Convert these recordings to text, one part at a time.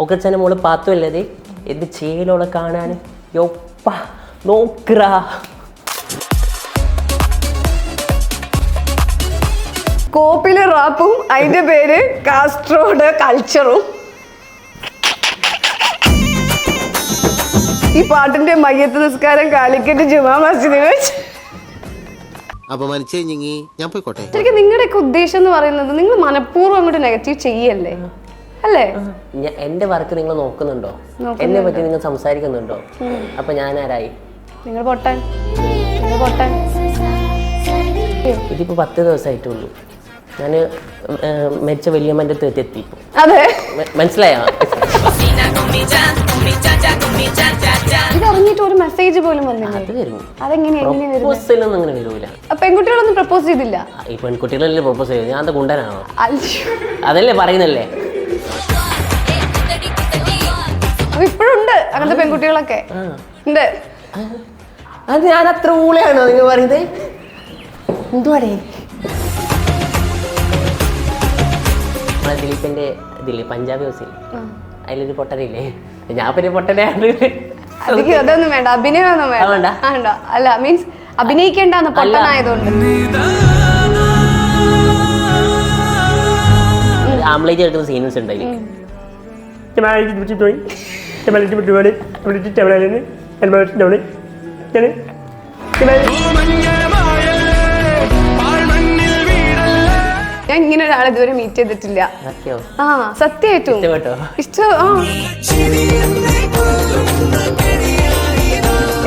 ഒക്കച്ചനെ മോൾ പാത്തുമല്ലത് എന്ത് ചെയ്യലോളെ കാണാൻ യൊപ്പ നോക്കറാ. കോപ്പിലെ റാപ്പും അതിന്റെ പേര് കാസ്ട്രോയുടെ കൾച്ചറും. ഈ പാട്ടിന്റെ മയ്യത്ത് നിസ്കാരം കാലിക്കറ്റ് ജുമാ മസ്ജിദിൽ വെച്ച്. അപമാനിച്ചേ ഞാൻ പോയിക്കോട്ടെ. ശരിക്കും നിങ്ങളുടെയൊക്കെ ഉദ്ദേശം എന്ന് പറയുന്നത് നിങ്ങൾ മനഃപൂർവം അങ്ങോട്ട് നെഗറ്റീവ് ചെയ്യല്ലേ? അല്ലേ? എന്റെ വർക്ക് നിങ്ങൾ നോക്കുന്നുണ്ടോ? എന്നെ പറ്റി നിങ്ങൾ സംസാരിക്കുന്നുണ്ടോ? അപ്പൊ ഞാൻ ആരായി നിങ്ങൾ പൊട്ടാൻ. നിങ്ങൾ പൊട്ടാൻ. ഇതിപ്പോ പത്ത് ദിവസമായിട്ടുള്ളൂ ഞാൻ മരിച്ച വലിയമ്മന്റെ അടുത്ത് എത്തി. അതെ. മനസ്സിലായോ? ഇത് ഒരു മെസ്സേജ് പോലും വന്നില്ല. പെൺകുട്ടികളൊന്നും പ്രപ്പോസ് ചെയ്തില്ല? ഈ പെൺകുട്ടികളല്ലേ പ്രപ്പോസ് ചെയ്തത്? ഞാൻ ഗുണ്ടനാണോ? അയ്യോ. അതല്ലേ പറയുന്നല്ലേ? ഇപ്പോഴുണ്ട് അങ്ങനത്തെ പെൺകുട്ടികളൊക്കെ. ഉണ്ട്. അത് ഞാൻ അത്ര ഊളയാണോ നിങ്ങൾ പറയുന്നത്? എന്തുവാടേ? നമ്മളെ ദിലീപിന്റെ ദിലീപ് പഞ്ചാബ് ഹൗസിൽ. അതിലൊരു പൊട്ടനില്ലേ ഞാൻ പിന്നെ പൊട്ടനാണ് അധികം അതൊന്നും വേണ്ട അഭിനയമൊന്നും വേണ്ട? വേണ്ട. വേണ്ട. അല്ല മീൻസ് അഭിനയിക്കേണ്ടെന്ന് പൊട്ടനായതുകൊണ്ട്. ആംബ്ലേജ് എടുക്കുന്ന സീൻസ് ഉണ്ട് ഞാൻ ഇങ്ങനെ ഒരാളെ ഇതുവരെ മീറ്റ് ചെയ്തിട്ടില്ല. ആ സത്യമായിട്ടും ഇഷ്ടം ആ.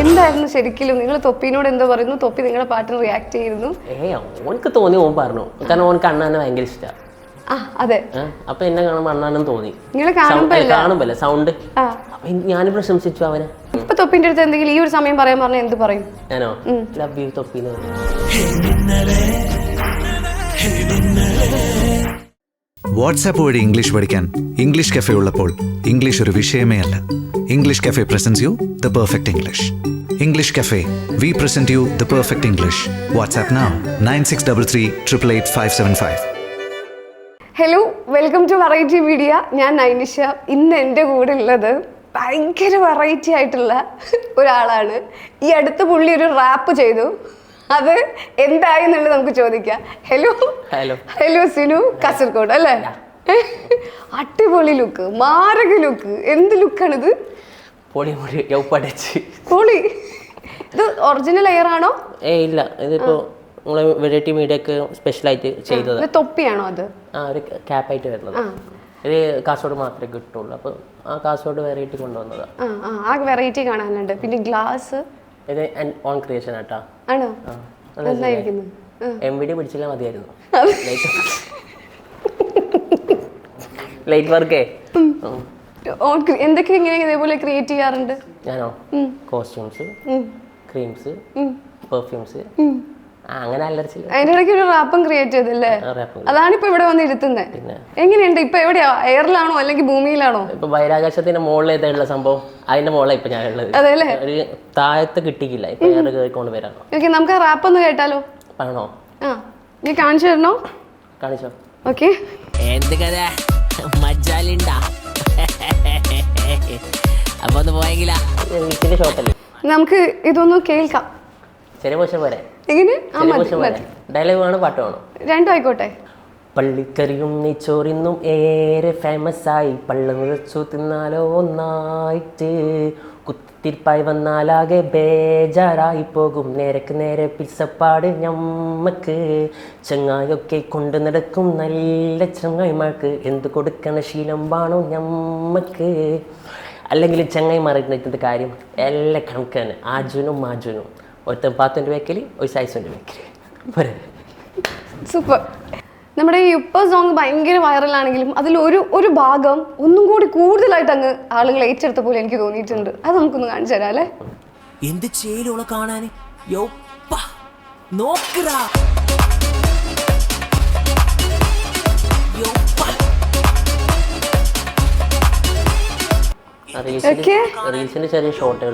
എന്തായിരുന്നു ശരിക്കും നിങ്ങൾ തൊപ്പിനോട് എന്തോ പറയുന്നു. തൊപ്പി നിങ്ങളുടെ പാട്ടിന് റിയാക്ട് ചെയ്യുന്നു. ഏ ഓനക്ക് തോന്നി ഓൻ പറഞ്ഞു. കാരണം ഓൻ അണ്ണാനെ ഭയങ്കര ഇഷ്ടമാണ് അതെ. അപ്പൊ എന്നെ കാണുമ്പോ അണ്ണാനും തോന്നി. കാണുമ്പോ. കാണുമ്പല്ലേ സൗണ്ട് അപ്പൊ ഞാനും പ്രശംസിച്ചു അവനെ. ഇപ്പൊ തൊപ്പിന്റെ അടുത്ത് എന്തെങ്കിലും ഈ ഒരു സമയം പറയാൻ പറഞ്ഞ എന്ത് പറയും? ഞാനോ? Love you Thoppi. വാട്സാപ്പ് വഴി ഇംഗ്ലീഷ് പഠിക്കാൻ ഇംഗ്ലീഷ് കഫേ ഉള്ളപ്പോൾ ഇംഗ്ലീഷ് ഒരു വിഷയമേ അല്ല. English cafe presents you the perfect English English cafe we present you the perfect English WhatsApp now nine six double three triple eight five seven five. Hello welcome to variety media ഞാൻ നൈനിഷ. ഇന്ന് എന്റെ കൂടെ ഉള്ളത് ഭയങ്കര variety ആയിട്ടുള്ള ഒരാളാണ്. ഈ അടുത്ത പുള്ളി ഒരു റാപ്പ് ചെയ്തു. അത് എന്തായി എന്നുള്ളത് നമുക്ക് ചോദിക്കാം. Hello hello hello Sinu. Kasaragod അല്ലേ? അടിപൊളി ലുക്ക് മാരക ലുക്ക് എന്ത് ലുക്കാണിത് പൊളി പൊളി. പൊളി. ഇത് ഒറിജിനൽ എയർ ആണോ? ഏ ഇല്ല. ഇതിപ്പോ നമ്മളെ വെറൈറ്റി മീഡിയ മീഡിയക്ക് സ്പെഷ്യലായിട്ട് ചെയ്തത്. തൊപ്പിയാണോ അത്? ആ ഒരു ക്യാപ്പായിട്ട് വരുന്നത്. ഇത് കാസർഗോഡ് മാത്രമേ കിട്ടുള്ളൂ. അപ്പോൾ ആ കാസർഗോഡ് വെറൈറ്റി കൊണ്ടുവന്നതാണ് ആ വെറൈറ്റി കാണാനുണ്ട്. പിന്നെ ഗ്ലാസ് ഇത് ഓൺ ക്രിയേഷൻ ആട്ടാ. ആണോ? എം വി ഡി പിടിച്ചില്ല മതിയായിരുന്നു. ലൈറ്റ് വർക്കേ എന്തൊക്കെ ഇങ്ങനെ ഇതേപോലെ ക്രിയേറ്റ് ചെയ്യാറുണ്ട്? ഞാനോ? കോസ്റ്റ്യൂംസ് ക്രീംസ് പെർഫ്യൂംസ് അങ്ങനെ അല്ലറച്ചില്ല അതിന്റെ ഇടയ്ക്ക് ഒരു റാപ്പും ക്രിയേറ്റ് ചെയ്തല്ലേ? റാപ്പ് അതാണ് ഇപ്പൊ ഇവിടെ വന്ന് ഇരുത്തുന്നത് പിന്നെ? എങ്ങനെയുണ്ട്? ഇപ്പൊ എവിടെയാ? എയറിലാണോ അല്ലെങ്കിൽ ഭൂമിയിലാണോ? ഇപ്പൊ ബഹിരാകാശത്തിന്റെ മുകളിലേതായുള്ള സംഭവം? അതിന്റെ മുകളിലാണ് ഇപ്പൊ ഉള്ളത്. അതെല്ലേ ഒരു താഴത്ത് കിട്ടിയില്ല ഇപ്പൊ ഞാൻ കയറിക്കൊണ്ട് വരാണോ ഓക്കെ നമുക്ക് ആ റാപ്പ് ഒന്ന് കേട്ടാലോ? ആണോ ആ നീ കാണിച്ചു തരണോ? കാണിച്ചോ. ഓക്കെ. എന്ത് കഥ? മജ്ജാലുണ്ടാ? അപ്പൊ ഒന്ന് പോയെങ്കിലാ? ഷോട്ടല്ലേ നമുക്ക് ഇതൊന്ന് കേൾക്കാം. ചെറിയ പോരെ? എങ്ങനെ? ആ മതി മതി. ഡയലോഗ് വേണോ പാട്ട് വേണോ. രണ്ടും ആയിക്കോട്ടെ പള്ളിക്കറിയും നെയ്ച്ചോറിന്നും ഏറെ ഫേമസ് ആയി. പള്ള നിറച്ചു തിന്നാലോ ഒന്നായിട്ട്. കുത്തിരിപ്പായി വന്നാലാകെ ബേജാറായി പോകും. നേരക്ക് നേരെ പിസപ്പാട് ഞമ്മക്ക്. ചെങ്ങായൊക്കെ കൊണ്ട് നടക്കും നല്ല ചെങ്ങായിമാർക്ക്. എന്ത് കൊടുക്കണ ശീലം വേണോ ഞമ്മക്ക്? അല്ലെങ്കിൽ ചെങ്ങായിമാർ നിൽക്കുന്ന കാര്യം? എല്ലാ കണക്കാണ്. ആജുനും മാജുനും. ഒരുത്തൻ പാത്തന്റെ വെക്കൽ ഒരു സൈസിന്റെ വെക്കൽ പോരെ. സൂപ്പർ. നമ്മുടെ ഈ ഉപ്പ സോങ് ഭയങ്കര വൈറലാണെങ്കിലും അതിൽ ഒരു ഒരു ഭാഗം ഒന്നും കൂടി കൂടുതലായിട്ട് അങ്ങ് ആളുകൾ ഏറ്റെടുത്ത പോലെ എനിക്ക് തോന്നിയിട്ടുണ്ട്. അത് നമുക്കൊന്ന് കാണിച്ചു തരാം അല്ലേ? എന്ത് ചെയ്യലുള്ള കാണാൻ? റീൽസിന്റെ ചെറിയ ഷോട്ടേ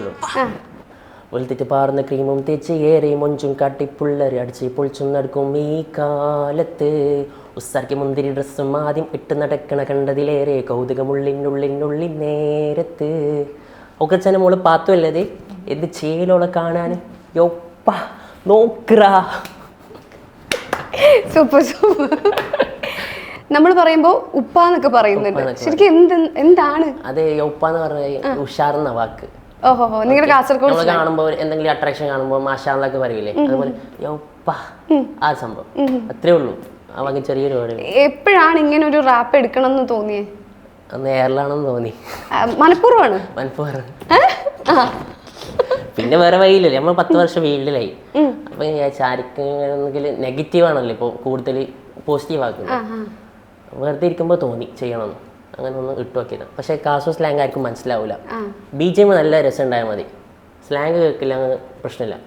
ഉള്ളൂ പാർന്ന ക്രീമും തേച്ച് ഏറെ മൊഞ്ചും കാട്ടി പുള്ളരി അടിച്ച് പൊളിച്ചും നടക്കും ഈ കാലത്ത്. ഉസ്സാർക്ക് മുന്തിരി ഡ്രസ്സും ആദ്യം ഇട്ട് നടക്കണ കണ്ടതിലേറെ കൗതുകമുള്ളിനുള്ളിനുള്ളിൽ നേരത്ത്. ഒക്കെ മോൾ പാത്തുമല്ലത് എന്ത് ചെയ്യലോളെ കാണാൻ യൊപ്പ നോക്കറാ. Super super. നമ്മൾ പറയുമ്പോ ഉപ്പാന്നൊക്കെ പറയുന്നുണ്ട്. ശരിക്കും എന്ത് എന്താണ്? അതെ ഉപ്പാന്ന് എന്ന് പറഞ്ഞ എന്ന വാക്ക്. ഓഹോ നിങ്ങളുടെ കാസർഗോഡ് കാണുമ്പോൾ എന്തെങ്കിലും അട്രാക്ഷൻ കാണുമ്പോൾ മാഷാന്നൊക്കെ പറയില്ലേ? അതുപോലെ യോപ്പാ ആ സംഭവം. അത്രേ ഉള്ളൂ. അവക്ക് ചെറിയൊരു എപ്പോഴാണ് ഇങ്ങനെ ഒരു റാപ്പ് എടുക്കണം എന്ന് തോന്നിയേ അന്ന് തോന്നി. മനഃപൂർവമാണ്. മനഃപൂർവം? പിന്നെ വേറെ വഴിയില്ലല്ലേ. നമ്മൾ പത്ത് വർഷം വീട്ടിലായി. അപ്പൊ ആർക്കെങ്കിലും നെഗറ്റീവ് ആണല്ലോ ഇപ്പോൾ കൂടുതൽ പോസിറ്റീവ് ആക്കുന്നത്. വെറുതെ ഇരിക്കുമ്പോൾ തോന്നി ചെയ്യണമെന്ന് അങ്ങനെ ഒന്ന് ഇട്ട് നോക്കിയത് പക്ഷേ കാസു സ്ലാങ് ആർക്കും മനസ്സിലാവില്ല ബി ജെ നല്ല രസം ഉണ്ടായാൽ മതി. സ്ലാങ് കേൾക്കില്ല അങ്ങനെ പ്രശ്നമില്ല.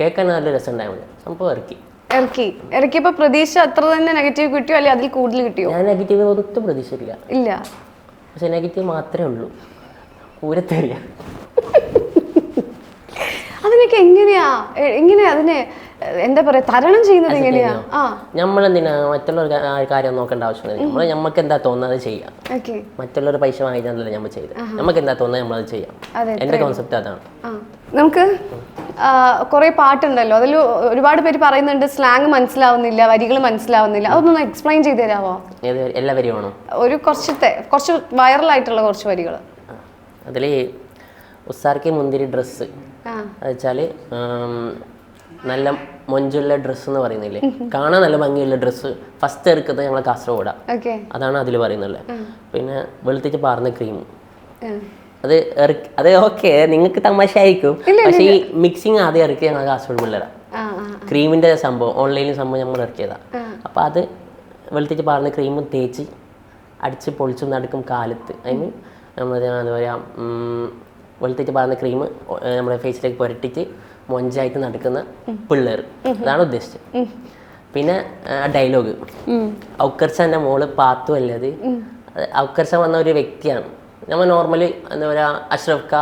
കേൾക്കാൻ നല്ല രസം ഉണ്ടായാൽ മതി. സംഭവം ഇറക്കി. ഇറക്കി. ഇറക്കിയപ്പോ പ്രതീക്ഷ അത്ര തന്നെ നെഗറ്റീവ് കിട്ടിയോ? അല്ലെങ്കിൽ അതിൽ കൂടുതൽ കിട്ടിയോ? ഞാൻ നെഗറ്റീവ് ഒട്ടും പ്രതീക്ഷയില്ല ഇല്ല. പക്ഷെ നെഗറ്റീവ് മാത്രമേ ഉള്ളൂ. പൂരത്തരില്ല അതിനൊക്കെ എങ്ങനെയാ? എ- എങ്ങനെയാ അതിനെ എ, എന്താ പറയാ തരണം ചെയ്യുന്നത് എങ്ങനെയാ? ആ. നമ്മളെന്തിനാ മറ്റുള്ളവർ കാര്യം നോക്കേണ്ട ആവശ്യമില്ല. നമ്മൾ നമുക്ക് എന്താ തോന്നുന്നത് ചെയ്യാം. മറ്റുള്ളവർ പൈസ വാങ്ങിച്ചാലല്ല നമ്മൾ ചെയ്ത് നമുക്ക് എന്താ തോന്നുന്നത് നമ്മളത് ചെയ്യാം. എന്റെ കോൺസെപ്റ്റ് അതാണ്. നമുക്ക് കുറെ പാട്ടുണ്ടല്ലോ. അതിൽ ഒരുപാട് പേര് പറയുന്നുണ്ട് സ്ലാങ് മനസ്സിലാവുന്നില്ല വരികൾ മനസ്സിലാവുന്നില്ല. അതൊന്നും എക്സ്പ്ലെയിൻ ചെയ്ത് തരാമോ എല്ലാ എല്ലാവരും ഒരു കുറച്ചത്തെ കുറച്ച് വൈറലായിട്ടുള്ള കുറച്ച് വരികൾ അതിൽ ഉസാർക്ക് മുന്തിരി ഡ്രസ്സ് വെച്ചാൽ നല്ല മൊഞ്ചുള്ള ഡ്രസ്സ് എന്ന് പറയുന്നില്ലേ? കാണാൻ നല്ല ഭംഗിയുള്ള ഡ്രസ്സ് ഫസ്റ്റ് എടുക്കുന്നത് ഞങ്ങളെ കാസർഗോഡാണ് ഓക്കെ. അതാണ് അതിൽ പറയുന്നുള്ളത് പിന്നെ വെളുത്തിച്ച് പാർന്ന ക്രീം അത് ഇറക്കി അത് ഓക്കെ നിങ്ങൾക്ക് തമാശ ആയിരിക്കും പക്ഷെ ഈ മിക്സിങ് ആദ്യം ഇറക്കി ഞങ്ങൾ കാസർഗോഡ് പിള്ളേരാ. ആ സംഭവം ഓൺലൈനിൽ സംഭവം നമ്മൾ ഇറക്കിയതാ. അപ്പൊ അത് വെളുത്തിച്ച് പാർന്ന ക്രീം തേച്ച് അടിച്ച് പൊളിച്ച് നടക്കും കാലത്ത്. ഐ മീൻ നമ്മൾ എന്താ പറയുക വെളുത്തിച്ച് പാർന്ന ക്രീം നമ്മുടെ ഫേസിലേക്ക് പുരട്ടിച്ച് മൊഞ്ചായിട്ട് നടക്കുന്ന പിള്ളേർ. അതാണ് ഉദ്ദേശിച്ചത്. പിന്നെ ഡയലോഗ്. ഔക്കർച്ചാന്റെ മോൾ പാത്തു അല്ലത് ഔക്കർച്ച വന്ന ഒരു വ്യക്തിയാണ്. നമ്മൾ നോർമലി എന്താ പറയുക അഷ്റഫ് ഖാ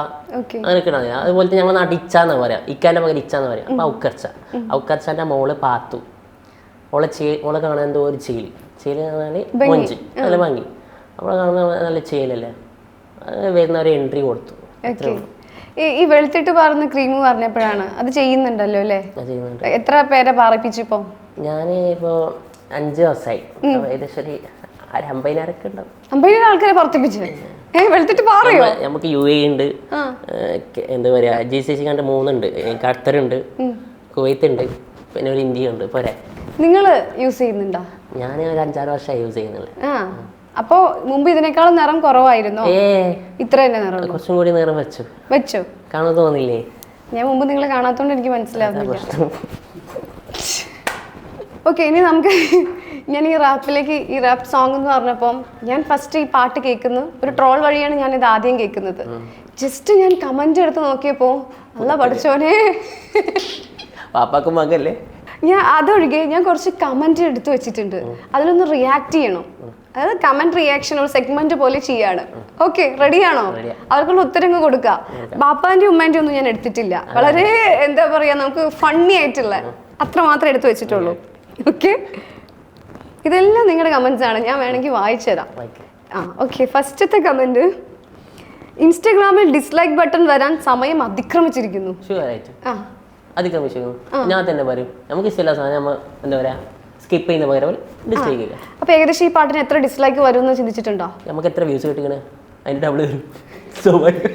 അങ്ങനെയൊക്കെ ഉണ്ടാവില്ല അതുപോലെ ഞങ്ങൾ നാട്ടിൽ ഇച്ചാന്നാ പറയാം. ഇക്കാന്റെ മകൻ ഇച്ചാന്ന് പറയാം. അപ്പൊ ഔക്കർച്ച. ഔക്കർച്ചാന്റെ മോൾ പാത്തു. ഓളെ ചേ ഓളെ കാണാൻ എന്തോ ഒരു ചേലി. ചേലി പറഞ്ഞാൽ മൊഞ്ച്. നല്ല ഭംഗി. അവളെ കാണുന്ന നല്ല ചേലല്ലേ വരുന്ന ഒരു എൻട്രി കൊടുത്തു. ഓക്കെ. ഈ വെളുത്തിട്ട് പാറുന്ന ക്രീം പറഞ്ഞപ്പോഴാണ്. അത് ചെയ്യുന്നുണ്ടല്ലോ അല്ലേ? എത്ര പേരെ പാറിപ്പിച്ചിപ്പോ ഞാൻ ഇപ്പോ അഞ്ചു ദിവസമായി ഏകദേശം ഒരു ഉണ്ടാവും. അമ്പതിനായിരം ആൾക്കാരെ പുറത്തിപ്പിച്ച് ഏ വെളുത്തിട്ട് പാറയോ? നമുക്ക് യു എ ഉണ്ട് എന്താ പറയാ ജി സി സി കണ്ട് മൂന്നുണ്ട്. ഖത്തർ ഖത്തറുണ്ട് കുവൈത്ത് ഉണ്ട് പിന്നെ ഒരു ഇന്ത്യ ഉണ്ട് പോരെ. നിങ്ങൾ യൂസ് ചെയ്യുന്നുണ്ടോ? ഞാൻ ഒരു അഞ്ചാറ് വർഷമായി യൂസ് ചെയ്യുന്നുള്ളൂ. അപ്പോ മുമ്പ് ഇതിനേക്കാളും നിറം കുറവായിരുന്നു. ഇത്ര തന്നെ നിറം കുറച്ചും കൂടി നിറം വെച്ചു. വെച്ചു. കാണാൻ തോന്നില്ലേ? ഞാൻ മുമ്പ് നിങ്ങളെ കാണാത്തോണ്ട് എനിക്ക് മനസ്സിലാവുന്നില്ല. ഓക്കെ ഇനി നമുക്ക് ഞാൻ ഈ റാപ്പിലേക്ക് ഈ റാപ്പ് സോങ് എന്ന് പറഞ്ഞപ്പം ഞാൻ ഫസ്റ്റ് ഈ പാട്ട് കേൾക്കുന്നു. ഒരു ട്രോൾ വഴിയാണ് ഞാൻ ഇത് ആദ്യം കേൾക്കുന്നത്. ജസ്റ്റ് ഞാൻ കമന്റ് എടുത്ത് നോക്കിയപ്പോ അല്ല പഠിച്ചോനെ പാപ്പാക്കും മകല്ലേ? ഞാൻ അതൊഴികെ ഞാൻ കുറച്ച് കമന്റ് എടുത്ത് വെച്ചിട്ടുണ്ട്. അതിലൊന്ന് റിയാക്ട് ചെയ്യണം. അതായത് കമന്റ് റിയാക്ഷൻ ഒരു സെഗ്മെന്റ് പോലെ ചെയ്യാണ്. ഓക്കെ റെഡിയാണോ അവർക്കുള്ള ഉത്തരങ്ങൾ കൊടുക്കുക ബാപ്പാന്റെ ഉമ്മാന്റെ ഒന്നും ഞാൻ എടുത്തിട്ടില്ല. വളരെ എന്താ പറയാ നമുക്ക് ഫണ്ണി ആയിട്ടുള്ള അത്ര മാത്രമേ എടുത്തു വെച്ചിട്ടുള്ളൂ. ഓക്കെ ഇതെല്ലാം നിങ്ങളുടെ കമന്റ്സ് ആണ്. ഞാൻ വേണമെങ്കിൽ വായിച്ചു തരാം. ആ ഓക്കെ ഫസ്റ്റത്തെ കമന്റ് ഇൻസ്റ്റഗ്രാമിൽ ഡിസ്ലൈക്ക് ബട്ടൺ വരാൻ സമയം അതിക്രമിച്ചിരിക്കുന്നു. അതിക്രമിച്ചിരിക്കുന്നു. ഞാൻ തന്നെ പറയും നമുക്ക് ഇഷ്ടമില്ല സാധനം എന്താ പറയാ സ്കിപ്പ് ചെയ്യുന്ന പകരം ഡിസ്ലൈക്ക് ചെയ്യുക. അപ്പോൾ ഏകദേശം ഈ പാട്ടിന് എത്ര ഡിസ്ലൈക്ക് വരും എന്ന് ചിന്തിച്ചിട്ടുണ്ടോ? നമുക്ക് എത്ര വ്യൂസ് കിട്ടിക്കണേ? അതിന്റെ ഡബിൾ വരും. സ്വാഭാവികം.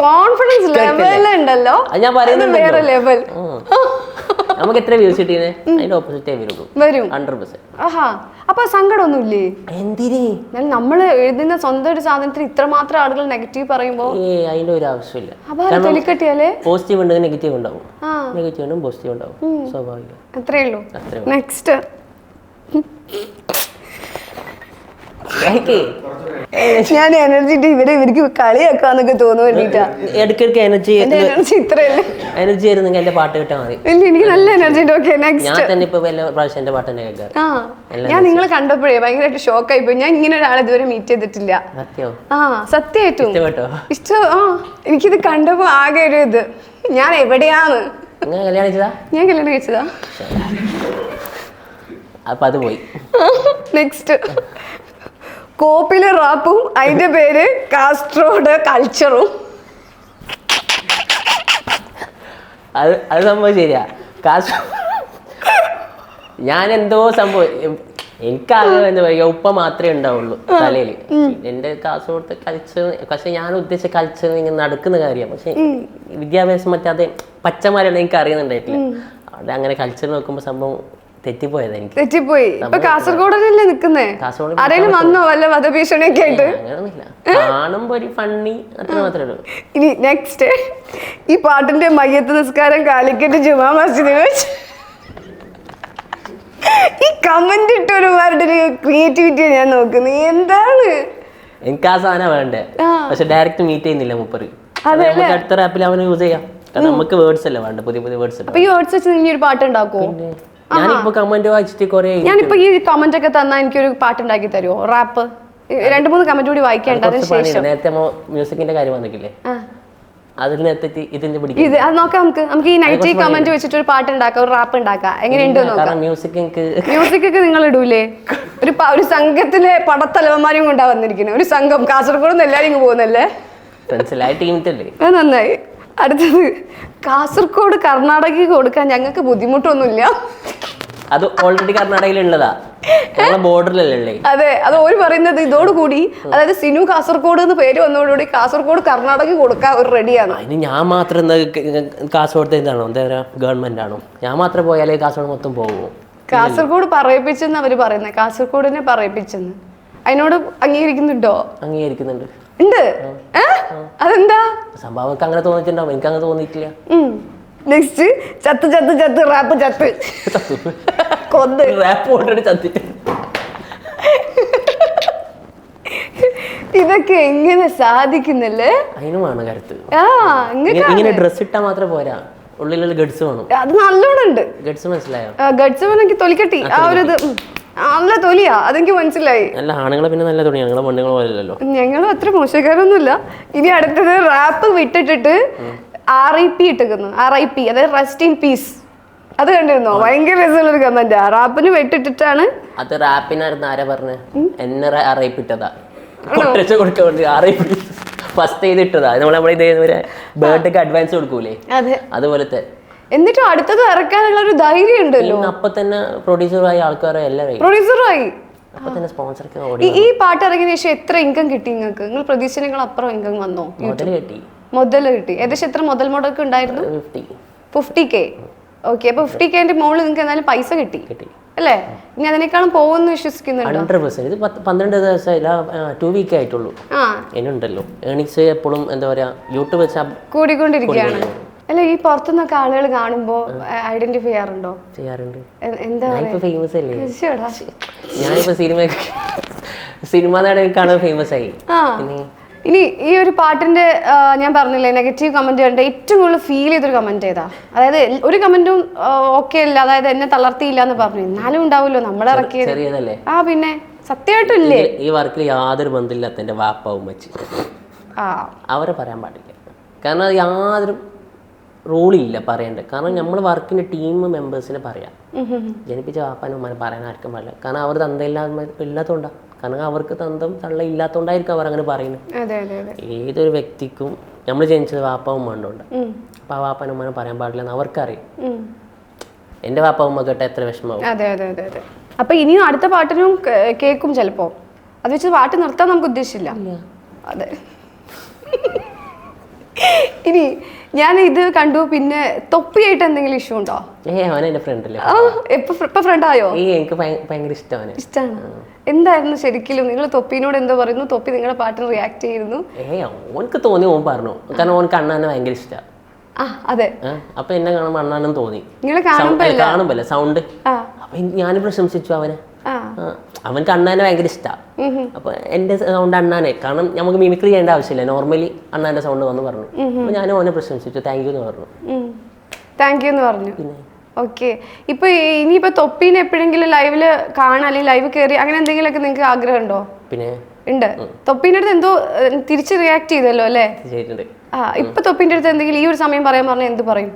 കോൺഫിഡൻസ് ലെവൽ ഉണ്ടല്ലോ. ഞാൻ പറയുന്നത് വേറെ ലെവൽ. നമുക്ക് എത്ര വ്യൂസ് കിട്ടിയേ അതിന്റെ ഓപ്പോസിറ്റേ വരുള്ളൂ വരും. ഹൺഡ്രഡ് പെർസെന്റ് ആഹാ. അപ്പൊ സങ്കടമൊന്നുമില്ലേ? എന്തിനേ? നമ്മൾ എഴുതുന്ന സ്വന്തം ഒരു സാധനത്തിന് ഇത്രമാത്രം ആളുകൾ നെഗറ്റീവ് പറയുമ്പോൾ ഏ അതിന്റെ ഒരു ആവശ്യമില്ല. പോസിറ്റീവ് ഉണ്ടെങ്കിൽ നെഗറ്റീവ് ഉണ്ടാവും. നെഗറ്റീവ് ഉണ്ടെങ്കിൽ പോസിറ്റീവ് ഉണ്ടാവും. സ്വാഭാവികം. അത്രേ ഉള്ളൂ. നെക്സ്റ്റ് എനിക്ക് ഞാൻ എനർജി ഇവരെ ഇവർക്ക് കളിയാക്കാന്നൊക്കെ തോന്നുന്നു വേണ്ടിട്ടാ. ഇടയ്ക്കിടയ്ക്ക് എനർജി എനർജി ഇത്രയല്ലേ? എനർജി ആയിരുന്നെങ്കിൽ എന്റെ പാട്ട് കിട്ടാൽ മതി. ഇല്ല എനിക്ക് നല്ല എനർജി ഉണ്ട്. ഓക്കെ ഞാൻ തന്നെ ഇപ്പൊ എല്ലാ പ്രാവശ്യം എന്റെ പാട്ട് തന്നെ കേൾക്കാം ഞാൻ നിങ്ങളെ കണ്ടപ്പോഴേ ഭയങ്കരമായിട്ട് ഷോക്കായി പോയി ഞാൻ ഇങ്ങനെ ഒരാളെ ഇതുവരെ മീറ്റ് ചെയ്തിട്ടില്ല. ആ സത്യമായിട്ടും ഇഷ്ടം ആ എനിക്കിത് കണ്ടപ്പോ ആകെ ഒരു ഇത്. ഞാൻ എവിടെയാണ്? നിങ്ങൾ കല്യാണം ഞാൻ കല്യാണം കഴിച്ചതാ. അപ്പൊ അത് പോയി. നെക്സ്റ്റ് കോപ്പിലെ റാപ്പും അതിന്റെ പേര് കാസ്ട്രോയുടെ കൾച്ചറും. അത് അത് സംഭവം ശരിയാ. കാസ്ട്രോ ഞാൻ എന്തോ സംഭവം എനിക്ക് എനിക്കാകെ എന്താ പറയുക. ഉപ്പ മാത്രമേ ഉണ്ടാവുള്ളൂ തലയിൽ എന്റെ കാസർഗോഡത്തെ കൾച്ചർ പക്ഷെ ഞാൻ ഉദ്ദേശിച്ച കൾച്ചർ ഇങ്ങനെ നടക്കുന്ന കാര്യമാണ്. പക്ഷെ വിദ്യാഭ്യാസം മറ്റാതെ പച്ചമാരാണ് എനിക്ക് അറിയുന്നുണ്ടായിട്ടില്ല. അവിടെ അങ്ങനെ കൾച്ചർ നോക്കുമ്പോൾ സംഭവം തെറ്റിപ്പോയത് എനിക്ക്. തെറ്റിപ്പോയി. ഇപ്പൊ കാസർഗോഡല്ലേ നിക്കുന്നേ? ആരെങ്കിലും വന്നോ വല്ല വധഭീഷണിയൊക്കെ ആയിട്ട്? കാണുമ്പോ ഒരു ഫണ്ണി അത്ര മാത്രമേ ഉള്ളൂ. ഇനി നെക്സ്റ്റ് ഈ പാട്ടിന്റെ മയ്യത്ത് നിസ്കാരം കാലിക്കറ്റ് ജുമാ മസ്ജിദിൽ വെച്ച്. ഈ കമന്റ് ഇട്ട ഒരുപാട് ഒരു ക്രിയേറ്റിവിറ്റി ഞാൻ നോക്കുന്നത്. എന്താണ്? എനിക്ക് ആ സാധനം വേണ്ടേ? പക്ഷെ ഡയറക്റ്റ് മീറ്റ് ചെയ്യുന്നില്ല നമുക്ക് അടുത്ത റാപ്പിൽ അവന് യൂസ് ചെയ്യാം. കാരണം നമുക്ക് വേർഡ്സ് അല്ലേ വേണ്ട? പുതിയ പുതിയ വേർഡ്സ് ഈ വേർഡ്സ് വെച്ച് നീ ഒരു പാട്ട് ഉണ്ടാക്കുമോ ഞാനിപ്പോ കമന്റ് വായിച്ചിട്ട് കുറെ ഞാനിപ്പോ ഈ കമന്റ് ഒക്കെ തന്നാ എനിക്കൊരു പാട്ട് ഉണ്ടാക്കി തരുമോ റാപ്പ് രണ്ട് മൂന്ന് കമന്റ് കൂടി വായിക്കേണ്ട നേരത്തെ മ്യൂസിക്കിന്റെ കാര്യം വന്നിട്ടില്ലേ? ആ. അതിന് നേരത്തെ ഇതിന്റെ പിടിക്കും. ഇത് അത് നോക്കാം നമുക്ക്. നമുക്ക് ഈ നൈറ്റ് കമന്റ് വെച്ചിട്ട് ഒരു പാട്ട് ഉണ്ടാക്കാം ഒരു റാപ്പ് ഉണ്ടാക്കാം. എങ്ങനെയുണ്ട് നോക്കാം? മ്യൂസിക് മ്യൂസിക് ഒക്കെ നിങ്ങൾ ഇടൂലേ? ഒരു ഒരു സംഘത്തിലെ പടത്തലവന്മാരും കൊണ്ടാ വന്നിരിക്കുന്നത് ഒരു സംഘം. കാസർഗോഡ് നിന്ന് എല്ലാരും പോകുന്നല്ലേ? മനസ്സിലായ ടീമിറ്റല്ലേ അത് നന്നായി. അടുത്തത് കാസർഗോഡ് കർണാടകയ്ക്ക് കൊടുക്കാൻ ഞങ്ങൾക്ക് ബുദ്ധിമുട്ടൊന്നുമില്ല. അത് ഓൾറെഡി കർണാടകയിലുള്ളതാ. ഉള്ളതാ ബോർഡറിലല്ലേ അതെ അത് ഒരു പറയുന്നത് ഇതോടുകൂടി അതായത് സിനു കാസർഗോഡ് എന്ന് പേര് വന്നതോടുകൂടി കാസർഗോഡ് കർണാടക കൊടുക്കാൻ ഒരു റെഡിയാണ്. അതിന് ഞാൻ മാത്രം കാസർഗോഡത്തെ ഇതാണോ? എന്താ പറയാ ഗവൺമെന്റ് ആണോ? ഞാൻ മാത്രം പോയാലേ കാസർഗോഡ് മൊത്തം പോകുമോ കാസർഗോഡ് പറയിപ്പിച്ചെന്ന് അവർ പറയുന്നത് കാസർഗോഡിനെ പറയിപ്പിച്ചെന്ന്. അതിനോട് അംഗീകരിക്കുന്നുണ്ടോ? അംഗീകരിക്കുന്നുണ്ട്. ഉണ്ട്. അതെന്താ? സംഭവം അങ്ങനെ തോന്നിയിട്ടുണ്ടാവും. എനിക്ക് അങ്ങനെ തോന്നിയിട്ടില്ല നെക്സ്റ്റ് ചത്ത് ചത്ത് ചത്ത്. റാപ്പ് ചത്ത്. കൊന്ന്. റാപ്പ് ഓൾറെഡി ചത്തിട്ട് ഇതൊക്കെ എങ്ങനെ സാധിക്കുന്നല്ലേ? അതിനുമാണ് കരുത്ത്. ഇങ്ങനെ- ഡ്രസ് ഇട്ടാ മാത്രം പോരാ. ഉള്ളിലുള്ള ഗഡ്സ് വേണം. അത് നല്ലോണം ഉണ്ട് ഗഡ്സ് മനസ്സിലായോ ഗഡ്സ് എനിക്ക് തൊലിക്കട്ടി. ആ ഒരു നല്ല തൊലിയാ അതെനിക്ക് മനസ്സിലായി. നല്ല ആണുങ്ങളെ പിന്നെ നല്ല തുണിയാണ് ഞങ്ങളെ പെണ്ണുങ്ങൾ പോലല്ലോ ഞങ്ങൾ അത്ര മോശക്കാരൊന്നുമില്ല. ഇനി അടുത്തത് റാപ്പ് വിട്ടിട്ടിട്ട് ആർ ഐ പി ഇട്ടിരിക്കുന്നു. ആർ ഐ പി അതായത് റെസ്റ്റ് ഇൻ പീസ് അത് കണ്ടിരുന്നോ? ഭയങ്കര രസമുള്ളൊരു കമന്റ് റാപ്പിന് വെട്ടിട്ടിട്ടാണ്. അത് റാപ്പിനായിരുന്നു ആരാ പറഞ്ഞത് എന്നെ കൊടുക്കാൻ വേണ്ടി അറിയിപ്പിട്ട് ഫസ്റ്റ് ചെയ്തിട്ടതാ. നമ്മൾ നമ്മളെ ഇതേ ബർത്ത്ഡേക്ക് അഡ്വാൻസ് കൊടുക്കൂലേ? അതെ. അതുപോലത്തെ. എന്നിട്ടും അടുത്തത് ഇറക്കാനുള്ള ഒരു ധൈര്യം ഉണ്ടല്ലോ അപ്പൊ തന്നെ പ്രൊഡ്യൂസറായി ആൾക്കാരെ എല്ലാവരും പ്രൊഡ്യൂസറായി ഈ പാട്ട് ഇറങ്ങിയ ശേഷം എത്ര ഇൻകം കിട്ടി നിങ്ങൾക്ക്? നിങ്ങൾ പ്രതീക്ഷിച്ചതിനേക്കാൾ അപ്പുറം ഇൻകം വന്നോ? കിട്ടി. മുതൽ കിട്ടി. ഏകദേശം എത്ര മുതൽ മുടക്ക് ഉണ്ടായിരുന്നു? ഫിഫ്റ്റി കെ ഓക്കെ അപ്പൊ ഫിഫ്റ്റി കെന്റെ മുകളിൽ നിങ്ങൾക്ക് എന്തായാലും പൈസ കിട്ടി. കിട്ടി. അല്ലേ? ഇനി അതിനേക്കാളും പോകുന്നു വിശ്വസിക്കുന്നുണ്ട്? പന്ത്രണ്ട് ദിവസമായില്ല ടു വീക്ക് ആയിട്ടുള്ളൂ. ഏണിങ്സ് എപ്പോഴും എന്താ പറയാ യൂട്യൂബ് കൂടിക്കൊണ്ടിരിക്കുകയാണ്. അല്ല ഈ പുറത്തുനിന്നൊക്കെ ആളുകൾ കാണുമ്പോ ഐഡന്റിഫൈ ചെയ്യാറുണ്ടോ? ചെയ്യാറുണ്ട്. എന്താ ഫേമസ് അല്ലേ? ഞാനിപ്പോ സിനിമ സിനിമ നടക്കാണ് ഫേമസ് ആയി. ഇനി ഈ ഒരു പാട്ടിന്റെ ഞാൻ പറഞ്ഞില്ലേ നെഗറ്റീവ് കമന്റ് കണ്ട ഏറ്റവും കൂടുതൽ ഫീൽ ചെയ്തൊരു കമന്റ് ഏതാ? അതായത് ഒരു കമന്റും ഓക്കെ അല്ല അതായത് എന്നെ തളർത്തിയില്ല എന്ന് പറഞ്ഞു. എന്നാലും ഉണ്ടാവുമല്ലോ നമ്മൾ ഇറക്കിയത്. ആ പിന്നെ സത്യമായിട്ടില്ലേ ഈ വർക്കിൽ യാതൊരു ബന്ധമില്ലാത്ത എന്റെ വാപ്പാവും വെച്ച് അവരെ പറയാൻ പാടില്ല. കാരണം യാതൊരു റൂളില്ല പറയേണ്ടത്. കാരണം നമ്മൾ വർക്കിന്റെ ടീം മെമ്പേഴ്സിനെ പറയാം. ജനിപ്പിച്ച വാപ്പാനും ഉമ്മാനെ പറയാൻ ആർക്കും പാടില്ല. കാരണം അവർ തന്ത ഇല്ലാത്തതുകൊണ്ടാണ് കാരണം അവർക്ക് തന്തം തള്ള ഇല്ലാത്തതുകൊണ്ടായിരിക്കും അവർ അങ്ങനെ പറയുന്നത് ഏതൊരു വ്യക്തിക്കും നമ്മൾ ജനിച്ചത് വാപ്പ ഉമ്മണ്ടുണ്ട് അപ്പം ആ വാപ്പാനും ഉമ്മാനെ പറയാൻ പാടില്ല എന്ന് അവർക്കറിയാം. എന്റെ എന്റെ വാപ്പ ഉമ്മ കേട്ട എത്ര വിഷമമാവും അതെ അതെ അതെ അതെ. അപ്പൊ ഇനിയും അടുത്ത പാട്ടിനും കേക്കും കേൾക്കും ചിലപ്പോ. അത് വെച്ച് പാട്ട് നിർത്താൻ നമുക്ക് ഉദ്ദേശിച്ചില്ല. അതെ. ഇനി ഞാൻ ഇത് കണ്ടു പിന്നെ തൊപ്പിയായിട്ട് എന്തെങ്കിലും ഇഷ്യൂ ഉണ്ടോ? ഏ അവൻ എന്റെ ഫ്രണ്ടല്ലേ ആ ഇപ്പൊ ഇപ്പൊ ഫ്രണ്ട് ആയോ? ഏ എനിക്ക് ഭയ- ഭയങ്കര ഇഷ്ടമാണ് ഇഷ്ടമാണ് എന്തായിരുന്നു ശരിക്കും നിങ്ങൾ തൊപ്പിനോട് എന്തോ പറയുന്നു? തൊപ്പി നിങ്ങളുടെ പാട്ടിന് റിയാക്ട് ചെയ്യുന്നു. ഏ ഓനക്ക് തോന്നി ഓൻ പറഞ്ഞു. കാരണം ഓനക്ക് അണ്ണാനെ ഭയങ്കര ഇഷ്ടമാണ് ആ അതെ. അപ്പൊ എന്നെ കാണുമ്പോ അണ്ണാനും തോന്നി. നിങ്ങൾ കാണുമ്പോ കാണുമ്പല്ലേ സൗണ്ട്. ആ. അപ്പൊ ഞാൻ പ്രശംസിച്ചു അവനെ. ആ. കണ്ണാനെ അണ്ണാനെ ഭയങ്കര ഇഷ്ടമാണ് അപ്പൊ എന്റെ സൗണ്ട് അണ്ണാനെ. കാരണം നമുക്ക് മിമിക്രി ചെയ്യേണ്ട ആവശ്യമില്ല. നോർമലി അണ്ണാന്റെ സൗണ്ട് വന്ന് പറഞ്ഞു. അപ്പൊ ഞാൻ ഓനെ പ്രശംസിച്ചു. താങ്ക് യു എന്ന് പറഞ്ഞു. താങ്ക് യു എന്ന് പറഞ്ഞു. ഓക്കെ ഇപ്പൊ ഇനിയിപ്പൊ തൊപ്പീനെ എപ്പോഴെങ്കിലും ലൈവിൽ കാണാൻ അല്ലെങ്കിൽ ലൈവ് കയറി അങ്ങനെ എന്തെങ്കിലുമൊക്കെ നിങ്ങൾക്ക് ആഗ്രഹം ഉണ്ടോ പിന്നെ? ഉണ്ട്. തൊപ്പീന്റെ അടുത്ത് എന്തോ തിരിച്ച് റിയാക്ട് ചെയ്തല്ലോ അല്ലേ? ആ ഇപ്പൊ തൊപ്പീന്റെ അടുത്ത് എന്തെങ്കിലും ഈ ഒരു സമയം പറയാൻ പറഞ്ഞാൽ എന്ത് പറയും?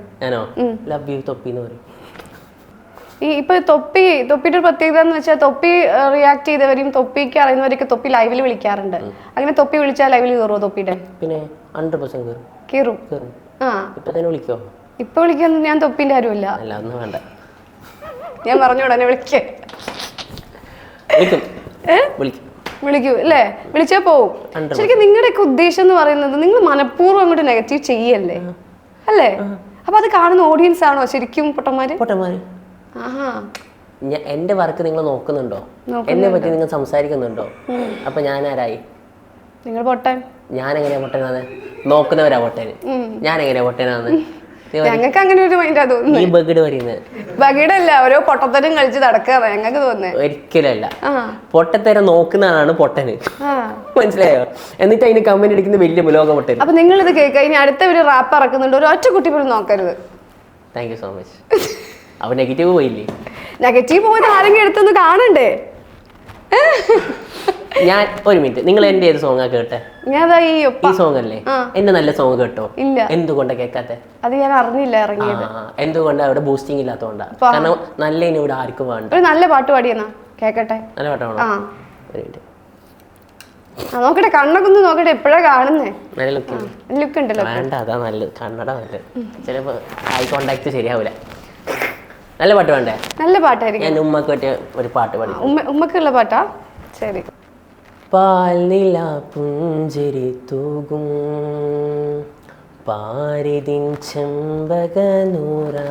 ലവ് യു തൊപ്പി എന്ന് പറയും. ഈ ഇപ്പൊ തൊപ്പി തൊപ്പിയുടെ ഒരു പ്രത്യേകത എന്ന് വെച്ചാൽ തൊപ്പി റിയാക്ട് ചെയ്തവരും തൊപ്പിക്ക് അറിയുന്നവരൊക്കെ തൊപ്പി ലൈവിൽ വിളിക്കാറുണ്ട്. അങ്ങനെ തൊപ്പി വിളിച്ചാൽ ലൈവിൽ കയറുമോ തൊപ്പിയുടെ? പിന്നെ ഹൺഡ്രഡ് പെർസെന്റ് കയറും. കയറും. കയറും. ആ. ഇപ്പം തന്നെ വിളിക്കോ ഇപ്പൊ വിളിക്കാൻ ഞാൻ തൊപ്പിന്റെ ആരുമില്ല. അല്ല ഒന്നും വേണ്ട. ഞാൻ പറഞ്ഞു ഉടനെ വിളിക്കേ. വിളിക്കും. വിളിക്കും. വിളിക്കൂ അല്ലേ? വിളിച്ചാ പോവും. ശരിക്കും നിങ്ങളുടെയൊക്കെ ഉദ്ദേശം എന്ന് പറയുന്നത് നിങ്ങൾ മനഃപൂർവം അങ്ങോട്ട് നെഗറ്റീവ് ചെയ്യല്ലേ? അല്ലേ? അപ്പൊ അത് കാണുന്ന ഓഡിയൻസ് ആണോ ശരിക്കും പൊട്ടന്മാര്? പൊട്ടന്മാര്. ഞാൻ വർക്ക് നിങ്ങൾ നോക്കുന്നുണ്ടോ? എന്നെ പറ്റി നിങ്ങൾ സംസാരിക്കുന്നുണ്ടോ? അപ്പൊ ഞാൻ ആരായി നിങ്ങൾ പൊട്ടൻ. ഞാൻ എങ്ങനെയാ പൊട്ടനാണ് നോക്കുന്നവരാ പൊട്ടന് ഞാൻ എങ്ങനെയാ പൊട്ടനാണ് ഞങ്ങൾക്ക് അങ്ങനെ ഒരു മൈൻഡാ തോന്നുന്നത് ഈ ബഗഡ് പറയുന്നത് ബഗീടല്ല ഓരോ പൊട്ടത്തരം കളിച്ച് നടക്കാതെ ഞങ്ങൾക്ക് തോന്നുന്നത് ഒരിക്കലല്ല. പൊട്ടത്തരം നോക്കുന്ന ആളാണ് പൊട്ടന്. മനസ്സിലായോ? എന്നിട്ട് അതിന് കമ്പനി അടിക്കുന്ന വലിയ ലോകം പൊട്ടൻ അപ്പൊ നിങ്ങൾ ഇത് കേൾക്കുക ഇനി അടുത്ത ഒരു റാപ്പ് ഇറക്കുന്നുണ്ട്. ഒരു ഒറ്റ കുട്ടി പോലും നോക്കരുത്. താങ്ക് യു സോ മച്ച് അപ്പൊ നെഗറ്റീവ് പോയില്ലേ? നെഗറ്റീവ് പോയത് ആരെങ്കിലും എടുത്തൊന്ന് കാണണ്ടേ? ഞാൻ ഒരു മിനിറ്റ് നിങ്ങൾ എന്റെ ഏത് സോങ്ങാ കേട്ടെ? ഞാൻ ഈ സോങ് അല്ലേ. എന്റെ നല്ല സോങ് കേട്ടോ. ഇല്ല. എന്തുകൊണ്ടാ കേൾക്കാത്തെ അത് ഞാൻ അറിഞ്ഞില്ല ഇറങ്ങിയത്. എന്തുകൊണ്ടാ അവിടെ ബൂസ്റ്റിംഗ് ഇല്ലാത്തതുകൊണ്ടാ കാരണം നല്ല ഇനി ഇവിടെ ആർക്കും വേണ്ട. ഒരു നല്ല പാട്ട് പാടിയെന്നാ. കേക്കട്ടെ. നല്ല പാട്ടാണോ ഒരു മിനിറ്റ് നോക്കട്ടെ കണ്ണൊക്കെ ഒന്ന് നോക്കട്ടെ എപ്പോഴാ കാണുന്നേ? നല്ല ലുക്ക് ലുക്ക് ഉണ്ടല്ലോ. വേണ്ട അതാ നല്ലത്. കണ്ണട നല്ലത്. ചിലപ്പോ ഐ കോണ്ടാക്ട് ശരിയാവൂല. നല്ല പാട്ട് വേണ്ടേ? നല്ല പാട്ടായിരിക്കും. ഞാൻ ഉമ്മക്ക് പറ്റിയ ഒരു പാട്ട് പാടി ഉമ്മ ഉമ്മക്കുള്ള പാട്ടാ? ശരി. പാൽ നില പുഞ്ചിരി തൂകും. പാരിതിൻ ചെമ്പകനൂറാ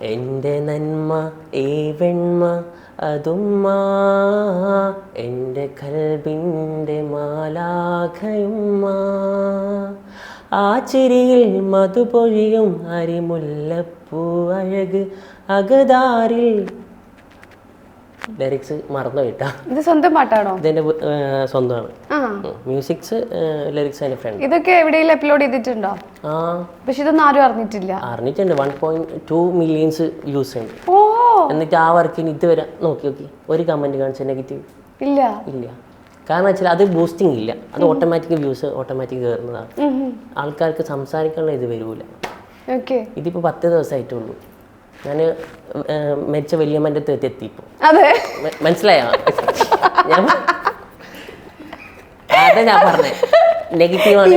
എന്റെ നന്മ ഈ വെണ്മ അതുമ്മ. എന്റെ കൽബിന്റെ മാലാഖയുമ്മ. ആ ചിരിയിൽ മധുപൊഴിയും അരിമുല്ലപ്പൂ അഴക് അകതാരിൽ ലിറിക്സ് മറന്നു കിട്ടാ ഇത് സ്വന്തം പാട്ടാണോ? ഇതിന്റെ സ്വന്തമാണ്. മ്യൂസിക്സ് ലിറിക്സ് അതിന്റെ ഫ്രണ്ട് ഇതൊക്കെ എവിടെയെങ്കിലും അപ്ലോഡ് ചെയ്തിട്ടുണ്ടോ? ആ. പക്ഷെ ഇതൊന്നും ആരും അറിഞ്ഞിട്ടില്ല. അറിഞ്ഞിട്ടുണ്ട്. One point two millions views ഉണ്ട്. എന്നിട്ട് ആ വർക്കിന് ഇതുവരെ നോക്കി നോക്കി. ഒരു കമന്റ് കാണിച്ച നെഗറ്റീവ് ഇല്ല. ഇല്ല. കാരണം വെച്ചാൽ അത് ബൂസ്റ്റിംഗ് ഇല്ല. അത് ഓട്ടോമാറ്റിക് വ്യൂസ് ഓട്ടോമാറ്റിക് കയറുന്നതാണ്. ആൾക്കാർക്ക് സംസാരിക്കാനുള്ള ഇത് വരൂല. ഇതിപ്പോ പത്ത് ദിവസമായിട്ടുള്ളൂ ഞാൻ മരിച്ച വലിയമ്മന്റെ അടുത്ത് എത്തിയപ്പോൾ അതെ. മനസ്സിലായോ? ഞാൻ അതാ ഞാൻ പറഞ്ഞേ. നെഗറ്റീവ് ആണ്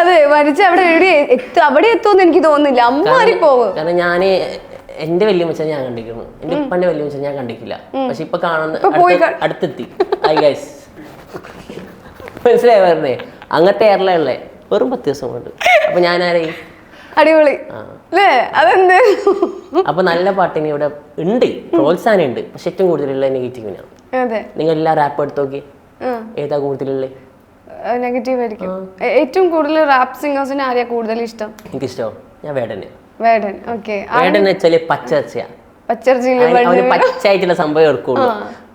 അതെ മരിച്ച അവിടെ എവിടെ എത്തും അവിടെ എത്തുമെന്ന് എനിക്ക് തോന്നുന്നില്ല. അമ്മാരി പോകും കാരണം ഞാൻ എന്റെ വലിയ മച്ച ഞാൻ കണ്ടിരിക്കുന്നു. എന്റെ ഉപ്പന്റെ വലിയ മച്ച ഞാൻ കണ്ടിട്ടില്ല. പക്ഷെ ഇപ്പൊ കാണുന്ന അടുത്ത- അടുത്തെത്തി. ഐ ഗൈസ് മനസ്സിലായി പറഞ്ഞേ? അങ്ങനത്തെ എയർലൈനല്ലേ വെറും പത്ത് ദിവസം കൊണ്ട്. അപ്പൊ ഞാൻ ആരായി അടിപൊളി അതെന്ത്? അപ്പൊ നല്ല പാട്ടിന് ഇവിടെ ഉണ്ട്. പ്രോത്സാഹനം ഉണ്ട് പക്ഷെ ഏറ്റവും കൂടുതലുള്ള നെഗറ്റീവിനാണ് നിങ്ങൾ എല്ലാ റാപ്പ് എടുത്ത് നോക്കി ഏതാ കൂടുതലുള്ള? നെഗറ്റീവ് ആയിരിക്കും. ഏറ്റവും കൂടുതൽ റാപ്പ് സിംഗേഴ്സിന് ആരെയാ കൂടുതൽ ഇഷ്ടം? എനിക്കിഷ്ടോ ഞാൻ വേടനെ. വേടൻ ഓക്കെ വേടൻ വെച്ചാൽ പച്ച ഇറച്ചിയാ പച്ചർജിയിൽ അവന് പച്ചയായിട്ടുള്ള സംഭവം ഇറക്കുള്ളൂ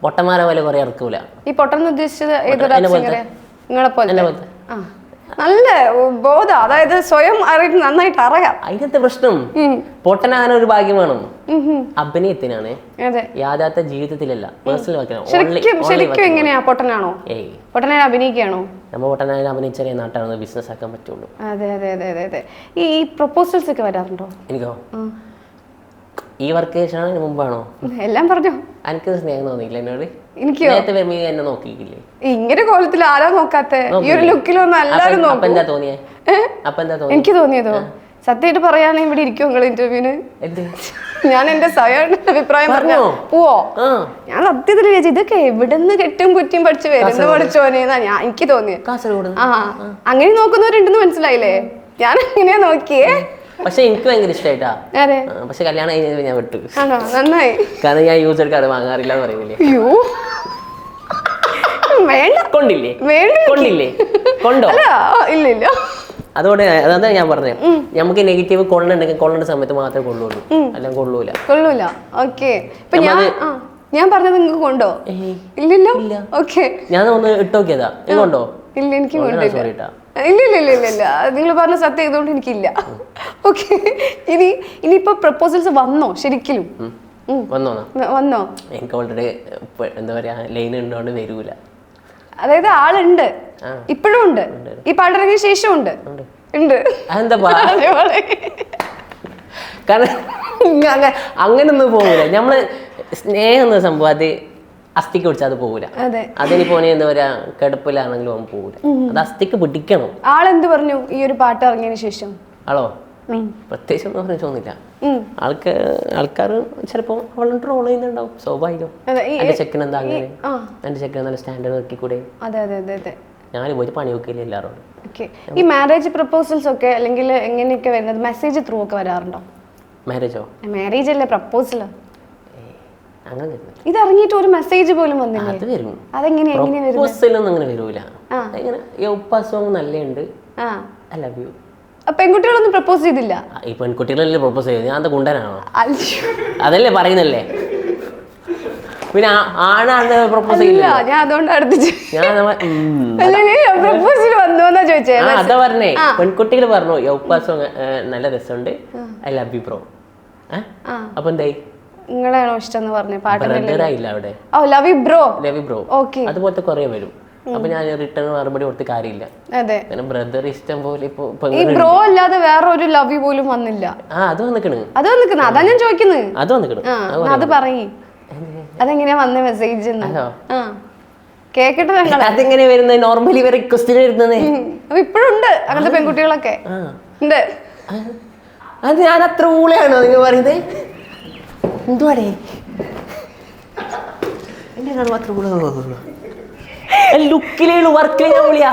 പൊട്ടന്മാരെ പോലെ കുറെ ഇറക്കൂല. ഈ ഉദ്ദേശിച്ചത് പൊട്ടൻ-. സിംഗറെ നിങ്ങളെ പോലെ നല്ല ബോധം. അതായത് സ്വയം അറിയിട്ട് നന്നായിട്ട് അറിയാം. അതിനകത്ത് പ്രശ്നം. പൊട്ടനാകാൻ ഒരു ഭാഗ്യം വേണം. അഭിനയത്തിനാണ്. യാഥാർത്ഥ ജീവിതത്തിലല്ല. പേഴ്സണൽ ശരിക്കും ശരിക്കും എങ്ങനെയാ? പൊട്ടനാണോ? ഏയ്. പൊട്ടനെ അഭിനയിക്കുകയാണോ? നമ്മ പൊട്ടനായാലും അഭിനയിച്ചാലേ നാട്ടാണ്. ബിസിനസ് ആക്കാൻ പറ്റുള്ളൂ. അതെ അതെ അതെ അതെ ഈ പ്രപ്പോസൽസ് ഒക്കെ വരാറുണ്ടോ? എനിക്കോ? ഈ വർക്ക് ചെയ്തതിന് മുമ്പാണോ? എല്ലാം പറഞ്ഞു. എനിക്ക് സ്നേഹം തോന്നിയില്ല എന്നോട്? എനിക്കോ? നേരത്തെ വരുമ്പോ എന്നെ നോക്കിയില്ലേ? ഇങ്ങനെ കോലത്തിൽ ആരാ നോക്കാത്തെ? ഈ ഒരു ലുക്കിലൊന്നും എല്ലാരും അപ്പൊ നോക്കും. എന്താ തോന്നിയേ? അപ്പൊ എന്താ തോന്നി എനിക്ക് തോന്നിയതോ? സത്യമായിട്ട് പറയാൻ ഇവിടെ ഇരിക്കും നിങ്ങൾ ഇന്റർവ്യൂവിന് ഞാൻ എന്റെ സ്വയം അഭിപ്രായം പറഞ്ഞോ? പോവോ? ഞാൻ സത്യത്തിൽ വിചാരിച്ചു ഇതൊക്കെ എവിടുന്ന് കെട്ടും കുറ്റിയും പഠിച്ചു വരുന്ന പഠിച്ചോനെന്നാ ഞാൻ എനിക്ക് തോന്നിയത്. ആ. അങ്ങനെ നോക്കുന്നവരുണ്ടെന്ന് മനസ്സിലായില്ലേ? ഞാൻ അങ്ങനെയാ നോക്കിയേ? പക്ഷെ എനിക്ക് ഭയങ്കര ഇഷ്ടമായിട്ടാ അതെ പക്ഷെ കല്യാണം കഴിഞ്ഞത് ഞാൻ വിട്ടു. ആണോ? നന്നായി. കാരണം ഞാൻ യൂസ് എടുക്കാതെ വാങ്ങാറില്ല എന്ന് പറയുന്നില്ലേ? അയ്യോ. വേണ്ട. കൊണ്ടില്ലേ? വേണ്ട. കൊണ്ടില്ലേ? കൊണ്ടോ? അല്ല ഇല്ല ഇല്ല. അതുകൊണ്ട് അതാ ഞാൻ പറഞ്ഞത് നമുക്ക് നെഗറ്റീവ് കൊള്ളണ്ടെങ്കിൽ കൊള്ളേണ്ട സമയത്ത് മാത്രമേ കൊള്ളുള്ളൂ. അല്ലെങ്കിൽ കൊള്ളൂല. കൊള്ളൂല. ഓക്കെ. ഇപ്പൊ ഞാൻ ഞാൻ പറഞ്ഞത് നിങ്ങൾക്ക് കൊണ്ടോ? ഇല്ലല്ലോ? ഓക്കെ. ഞാൻ ഒന്ന് ഇട്ടോക്കിയതാ. കൊണ്ടോ? ഇല്ല എനിക്ക് കൊണ്ടോ ട്ടാ. ഇല്ല ഇല്ല ഇല്ല ഇല്ല ഇല്ല. നിങ്ങൾ പറഞ്ഞ സത്യം ചെയ്തുകൊണ്ട് എനിക്കില്ല. ഓക്കെ ഇനി ഇനിയിപ്പോ പ്രപ്പോസൽസ് വന്നോ ശരിക്കും വന്നോ വന്നോ? എനിക്ക് ഓൾറെഡി എന്താ പറയാ ലൈൻ ഉണ്ടോണ്ട് വരൂല. അതായത് ആളുണ്ട്. ഇപ്പോഴും ഉണ്ട്. ഈ പാട്ടിറങ്ങിയ ശേഷം ഉണ്ട്. ഉണ്ട്. അതെന്താ. കാരണം അങ്ങനെ അങ്ങനൊന്നും പോകില്ല നമ്മൾ സ്നേഹം എന്ന സംഭവം അത് അസ്ഥിക്ക് പിടിച്ചാൽ അത് പോകില്ല അതെ. അതിന് പോണി എന്താ പറയാ കിടപ്പിലാണെങ്കിലും അവൻ പോകില്ല അത് അസ്ഥിക്ക് പിടിക്കണം. ആളെന്ത് പറഞ്ഞു ഈ ഒരു പാട്ട് ഇറങ്ങിയതിന് ശേഷം? ആളോ. പ്രത്യേകിച്ച് ഒന്നും പറഞ്ഞു തോന്നില്ല ആൾക്ക് ആൾക്കാർ ചിലപ്പോ അവളും ട്രോൾ ചെയ്യുന്നുണ്ടാവും. സ്വാഭാവികം. ഈ ചെക്കൻ എന്താ അങ്ങനെ? എന്റെ ചെക്കൻ നല്ല സ്റ്റാൻഡേർഡ് നോക്കിക്കൂടെ? ഞാൻ ഒരു പണി വെക്കില്ല എല്ലാവരോടും. ഈ മാരേജ് പ്രപ്പോസൽസ് ഒക്കെ അല്ലെങ്കിൽ എങ്ങനെയൊക്കെ വരുന്നത്? മെസ്സേജ് ത്രൂ ഒക്കെ വരാറുണ്ടോ? മാരേജോ മാരേജ് അല്ലേ പ്രപ്പോസൽ അങ്ങനെ ഇത് ഇറങ്ങിയിട്ട് ഒരു മെസ്സേജ് പോലും വന്നില്ല? അത് വരും. എങ്ങനെയാ വരുന്നത് പ്രൊപ്പോസലൊന്നും അങ്ങനെ വരൂല. ആ. ഇങ്ങനെ ഈ ഉപ്പ സോങ് നല്ലുണ്ട് ആ. ഐ ലവ് യു പെൺകുട്ടികളൊന്നും പ്രപ്പോസ് ചെയ്തില്ല. ഈ പെൺകുട്ടികളല്ലേ പ്രപ്പോസ് ചെയ്തത്? ഞാൻ കുണ്ടനാണോ. അതല്ലേ പറയുന്നല്ലേ? പിന്നെ ആണാണ് പ്രപ്പോസ് ചെയ്യില്ല ഞാൻ അതുകൊണ്ട് അടുത്ത് ഞാൻ. പ്രപ്പോസൽ വന്നോന്നാ ചോദിച്ചേ. അതാ പറഞ്ഞേ. പെൺകുട്ടികൾ പറഞ്ഞു യൗപ്പ സോങ് നല്ല രസമുണ്ട്. I love you bro. അപ്പൊ എന്തായി? നിങ്ങളാണോ ഇഷ്ടം എന്ന് പറഞ്ഞു? പാട്ട് അവിടെ? ഓ love bro. Love bro. Okay. അതുപോലത്തെ കുറെ വരും. അപ്പൊ ഞാൻ റിട്ടേൺ മറുപടി കൊടുത്ത് കാര്യമില്ല. അതെ. ബ്രദർ ഇഷ്ടം പോലെ ഇപ്പൊ ഈ ബ്രോ അല്ലാതെ വേറെ ഒരു ലവ് യു പോലും വന്നില്ല. ആ അത് വന്നിക്കണ്. അത് വന്നിക്കണ്. അതാ ഞാൻ ചോദിക്കുന്നത് അത് വന്നിക്കണ്. അത് പറയ്. അതെങ്ങനെയാ വന്ന മെസ്സേജ് കേക്കട്ടെ അതെങ്ങനെ വരുന്നത് നോർമലി വരെ ക്വസ്റ്റ്യൻ വരുന്നത് അപ്പൊ ഇപ്പോഴുണ്ട് അങ്ങനത്തെ പെൺകുട്ടികളൊക്കെ. ഉണ്ട്. അത് ഞാൻ അത്ര ഊളയാണോ നിങ്ങൾ പറയുന്നത് എന്തുവാടേ? എന്റെ കാണു അത്ര ഊള ലുക്കിലേ ഉള്ളൂ വർക്കിലേ ഞാൻ ഊളിയാ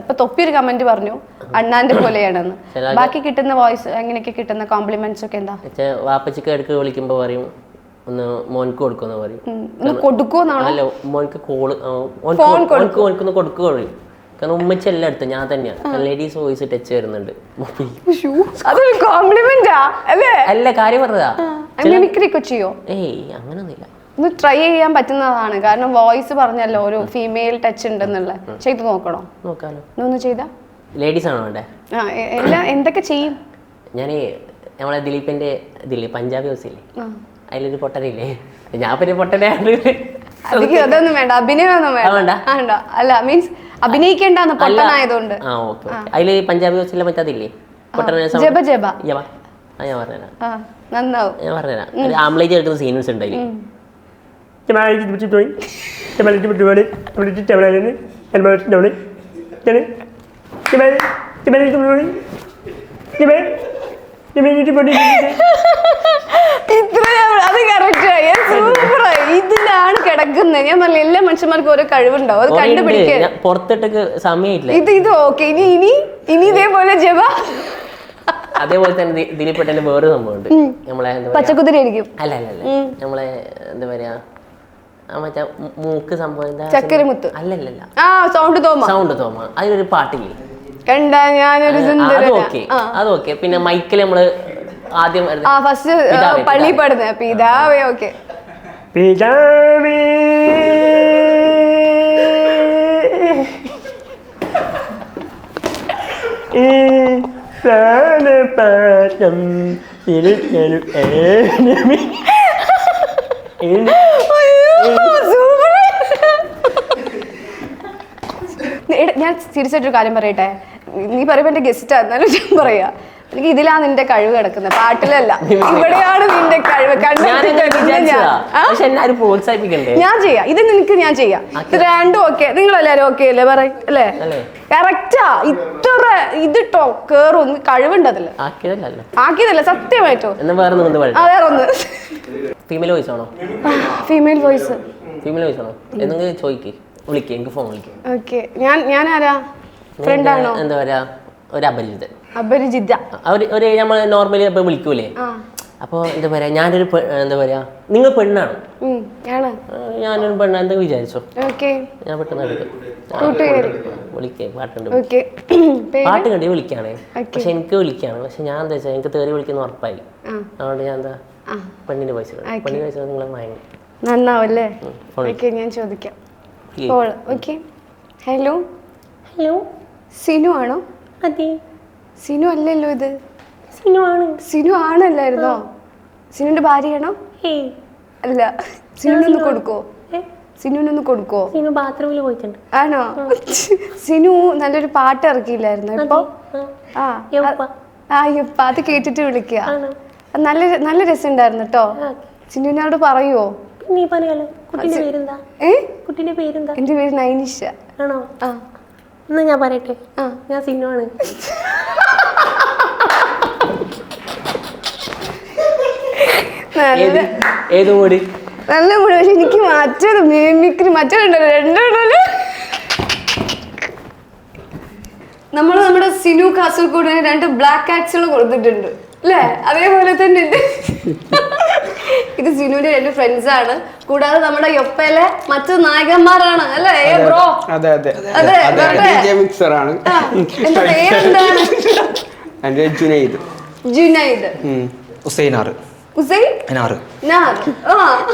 അപ്പൊ തൊപ്പി ഒരു കമന്റ് പറഞ്ഞു. അണ്ണാന്റെ പോലെയാണെന്ന്. ബാക്കി കിട്ടുന്ന വോയിസ് എങ്ങനെയൊക്കെ കിട്ടുന്ന കോംപ്ലിമെന്റ്സ് ഒക്കെ എന്താ? വാപ്പച്ചിക്ക് ഇടയ്ക്ക് വിളിക്കുമ്പോ പറയും ഒന്ന് മോൻക്ക് കൊടുക്കുമെന്ന് പറയും. കൊടുക്കുമെന്നാണോ അല്ല മോൻക്ക് കോൾ മോൻക്ക് മോൻക്കൊന്ന് കൊടുക്കുക പറയും. കാരണം ഉമ്മച്ചി എല്ലാം എടുത്തു ഞാൻ തന്നെയാണ്. ലേഡീസ് വോയിസ് ടച്ച് വരുന്നുണ്ട്. അതൊരു കോംപ്ലിമെന്റാ അല്ലേ? അല്ല കാര്യം പറഞ്ഞതാ. മിമിക്രി ഒക്കെ ചെയ്യോ? ഏയ് അങ്ങനൊന്നുമില്ല. ഒന്ന് ട്രൈ ചെയ്യാൻ പറ്റുന്നതാണ്. കാരണം വോയിസ് പറഞ്ഞല്ലോ ഒരു ഫീമെയിൽ ടച്ച് ഉണ്ടെന്നുള്ള. ചെയ്തു നോക്കണോ? നോക്കാലോ. ഒന്ന് ചെയ്താ? ലേഡീസ് ആണോ വേണ്ടേ? ആ എല്ലാം എന്തൊക്കെ ചെയ്യും? ഞാൻ നമ്മളെ ദിലീപിന്റെ ഇതില്ലേ പഞ്ചാബി ഹൗസ് ഇല്ലേ. അതിലൊരു പൊട്ടനില്ലേ ഞാൻ പിന്നെ പൊട്ടനെയാണ് അധികം അതൊന്നും വേണ്ട അഭിനയമൊന്നും ആ, വേണ്ട? വേണ്ട. അല്ല മീൻസ് അഭിനയിക്കേണ്ടെന്ന് പൊട്ടനായതുകൊണ്ട്. ആ ഓക്കെ അതിൽ പഞ്ചാബി ഹൗസിലെ മറ്റേ അതില്ലേ പൊട്ടനെ ജബ ജബ യവ. ആ ഞാൻ പറഞ്ഞുതരാം. നന്നാവും. ഞാൻ പറഞ്ഞുതരാം. ആംബ്ലേജ് എടുക്കുന്ന സീൻസ് ഉണ്ട് അതിൽ. ഇത്ര അത് കറക്റ്റ് സൂപ്പറായി ഇതിലാണ് കിടക്കുന്നത്. ഞാൻ പറഞ്ഞ എല്ലാ മനുഷ്യന്മാർക്കും ഓരോ കഴിവുണ്ടാവും. അത് കണ്ടുപിടിക്കാൻ. പുറത്തിട്ടൊക്കെ സമയമില്ല. ഇത് ഇത് ഓക്കെ. ഇനി ഇനി ഇനി ഇതേപോലെ ജവ. അതേപോലെ തന്നെ ദിലീപ് പെട്ടന്റെ വേറൊരു സംഭവമുണ്ട്. നമ്മളെ പച്ചക്കുതിരി ആയിരിക്കും. അല്ല അല്ല അല്ല. നമ്മളെ എന്താ പറയാ? മറ്റേ മൂക്ക് സംഭവം ചക്കരമുത്ത്. അല്ലല്ലല്ല. ആ സൗണ്ട് തോമ. സൗണ്ട് തോമ. അതിലൊരു പാട്ടില്ലേ? കണ്ട ഞാനൊരു അത് ഓക്കെ. അത് ഓക്കെ. പിന്നെ മൈക്കിൽ നമ്മൾ ആദ്യം ആ ഫസ്റ്റ് പിതാവേ, പള്ളി. പാടുന്ന. പിതാവേ ഓക്കെ. പിതാവേ. ഈ സാനപാഠം തിരുത്തലും ഏനമി. ഏന- ഞാൻ തിരിച്ചിട്ടൊരു കാര്യം പറയട്ടെ? നീ പറയുമ്പോ എന്റെ ഗസ്റ്റ് എന്നാലും ഞാൻ പറയാ. എനിക്ക് ഇതിലാ നിന്റെ കഴിവ് കിടക്കുന്നത്. പാട്ടിലല്ല. ഇവിടെയാണ് നിന്റെ കഴിവ്. ഞാൻ ചെയ്യാം. ഇത് നിനക്ക് ഞാൻ ചെയ്യാം. ഇത് രണ്ടും ഓക്കെ നിങ്ങളെല്ലാരും ഓക്കെ അല്ലേ? പറ അല്ലേ? കറക്റ്റാ ഇത്ര ഇത് ഇട്ടോ കേറും. കഴിവുണ്ട് അതിൽ. ആക്കിയതല്ല. സത്യമായിട്ടോ? വേറെ പറയാം ഒന്ന് ഫീമെയിൽ വോയിസ് ആണോ? ഫീമെയിൽ വോയിസ് ഫീമെയിൽ വോയിസ് ആണോ? എന്തെങ്കിലും ചോദിക്കേ. വിളിക്കേ. എനിക്ക് ഫോൺ വിളിക്കേ. ഓക്കെ ഞാൻ ഞാൻ ആരാ? ഫ്രണ്ട് ആണോ? എന്താ പറയാ ഒരു അപരിചിതൻ. അപരിചിത. ഒരു നമ്മൾ നോർമലി ഇപ്പൊ വിളിക്കൂലേ? എന്താ പറയാ ഞാനൊരു എന്താ പറയാ നിങ്ങൾ പെണ്ണാണ്? ഞാനൊരു പെണ്ണാണ് എന്താ വിചാരിച്ചോ? ഞാൻ പെട്ടെന്ന് എടുക്കും. കൂട്ടുകാരി. വിളിക്കേ പാട്ടുണ്ട് പാട്ട് കണ്ടി വിളിക്കാണേ. പക്ഷെ എനിക്ക് വിളിക്കാണ്. പക്ഷെ ഞാൻ എന്താ വെച്ചാൽ എനിക്ക് തേറി വിളിക്കുന്ന ഉറപ്പായി. അതുകൊണ്ട് ഞാൻ എന്താ പെണ്ണിന്റെ പൈസ. പെണ്ണിന്റെ പൈസ നിങ്ങളെ വാങ്ങി നന്നാവല്ലേ? ഞാൻ ചോദിക്കാം. ഹലോ? ഹലോ? സിനു ആണോ? അതെ. സിനു അല്ലല്ലോ ഇത്. സിനു ആണ്. സിനു ആണല്ലായിരുന്നോ? സിനുവിന്റെ ഭാര്യയാണോ ഏയ് അല്ല സിനുവിനൊന്ന് കൊടുക്കോ? സിനുവിനൊന്ന് കൊടുക്കോ? സിനു ബാത്റൂമിൽ പോയിട്ടുണ്ട്. ആണോ? സിനു നല്ലൊരു പാട്ട് ഇറക്കിയില്ലായിരുന്നു ഇപ്പൊ? ആ. യൗപ്പ. ആ ഇപ്പ അത് കേട്ടിട്ട് വിളിക്കുക ആണോ? നല്ല നല്ല രസമുണ്ടായിരുന്നു കേട്ടോ സിനുവിനോട് പറയുവോ നീ പറയാലോ കുട്ടിന്റെ പേരെന്താ? ഏ? കുട്ടിന്റെ പേരെന്താ? എന്റെ പേര് നൈനിഷ. ആണോ? ആ. എന്നാ ഞാൻ പറയട്ടെ? ആ. ഞാൻ സിനിമയാണ് ആണ്. നല്ല ഏത്? മൂടി? നല്ല മുടി. പക്ഷെ എനിക്ക് മറ്റൊരു മിമിക്രി മറ്റൊരുണ്ടല്ലോ രണ്ടുണ്ടല്ലോ നമ്മൾ നമ്മുടെ സിനു കാസർഗോഡിന് രണ്ട് ബ്ലാക്ക് ആക്സുകൾ കൊടുത്തിട്ടുണ്ട്. അല്ലേ? അതേപോലെ തന്നെ ഉണ്ട്. ഇത് സിനുവിന്റെ രണ്ട് ഫ്രണ്ട്സ് ആണ്. കൂടാതെ നമ്മുടെ യൊപ്പയിലെ മറ്റു നായകന്മാരാണ്. അല്ലേ? ബ്രോ? അതെ അതെ. അതെ. മിക്സർ ആണ് ആ, എന്റെ പേരെന്താണ്? എന്റെ ജുനൈദ്. ജുനൈദ്. ഹുസൈനാറ്. ഹുസൈൻ? ആ.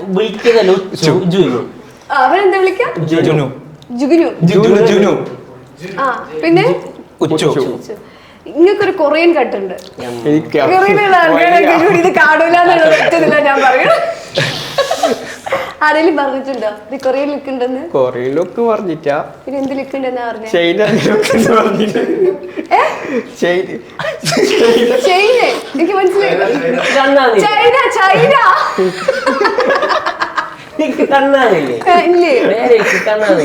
വിളിക്കുന്നല്ലോ ജുനു. അവരെന്താ വിളിക്കാം? ജുനു. ജുഗുനു. ജുനു ജുനു. ആ പിന്നെ? ഉച്ചു. ഇങ്ങക്കൊരു കൊറിയൻ കട്ടുണ്ട്. ഉണ്ട് കൊറിയനുള്ള ആൾക്കാരൊക്കെ ഇത് കാണൂലെന്നുള്ള കാണൂല എന്നുള്ള പറ്റുന്നില്ല ഞാൻ പറയുന്നത് ആരെങ്കിലും പറഞ്ഞിട്ടുണ്ടോ? ഇത് കൊറിയൻ ലുക്ക് ഉണ്ടെന്ന്? ലുക്ക് പറഞ്ഞിട്ടാ. പിന്നെ എന്ത് ലുക്ക് ഉണ്ടെന്നാ പറഞ്ഞ? ചൈന എനിക്ക് മനസ്സിലായി. China China.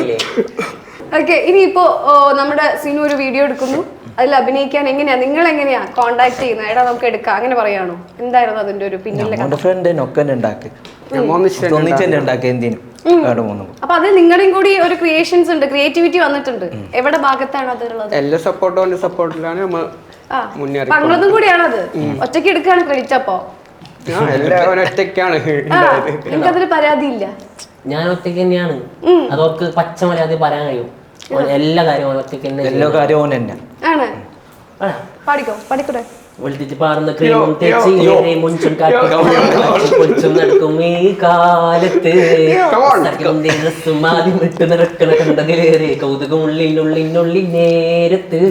ഇല്ലേ? ഓക്കെ ഇനിയിപ്പോ നമ്മുടെ സിനു ഒരു വീഡിയോ എടുക്കുന്നു. അതിൽ അഭിനയിക്കാൻ എങ്ങനെയാ? നിങ്ങൾ എങ്ങനെയാ കോണ്ടാക്ട് ചെയ്യുന്നത് എടാ നമുക്ക് എടുക്കാം. അങ്ങനെ പറയാണോ? എന്തായിരുന്നു അതിന്റെ ഒരു പിന്നിലെ അപ്പൊ അത് നിങ്ങളുടെയും കൂടി ഒരു ക്രിയേഷൻസ് ഉണ്ട് ക്രിയേറ്റിവിറ്റി വന്നിട്ടുണ്ട്. എവിടെ ഭാഗത്താണ് അതുള്ളത് എല്ലാ സപ്പോർട്ടും സപ്പോർട്ടിലാണ് നമ്മ ആ മുന്നേറി പങ്ങളതും കൂടിയാണത് ഒറ്റയ്ക്ക് എടുക്കാണ് ക്രെഡിറ്റ് അപ്പോ? ഒറ്റയ്ക്കാണ് എനിക്കതിൽ പരാതിയില്ല? ഞാൻ ഒറ്റയ്ക്ക് തന്നെയാണ്. അതോർക്ക് പച്ച പറയാൻ കഴിയും. എല്ലാ കാര്യവും തന്നെ എല്ലാ കാര്യവും ഓൻ തന്നെ. ആണ്? പാടിക്കോ? പാർന്ന ക്രീമും തേച്ച് കൊച്ചും നടക്കും ഈ കാലത്ത്. സഖ്യന്റെ ഡ്രസ്സും ആദ്യം ഇട്ട് നടക്കണ കണ്ടതിലേറെ കൗതുകം ഉള്ളിനുള്ളിനുള്ളിൽ നേരത്ത്.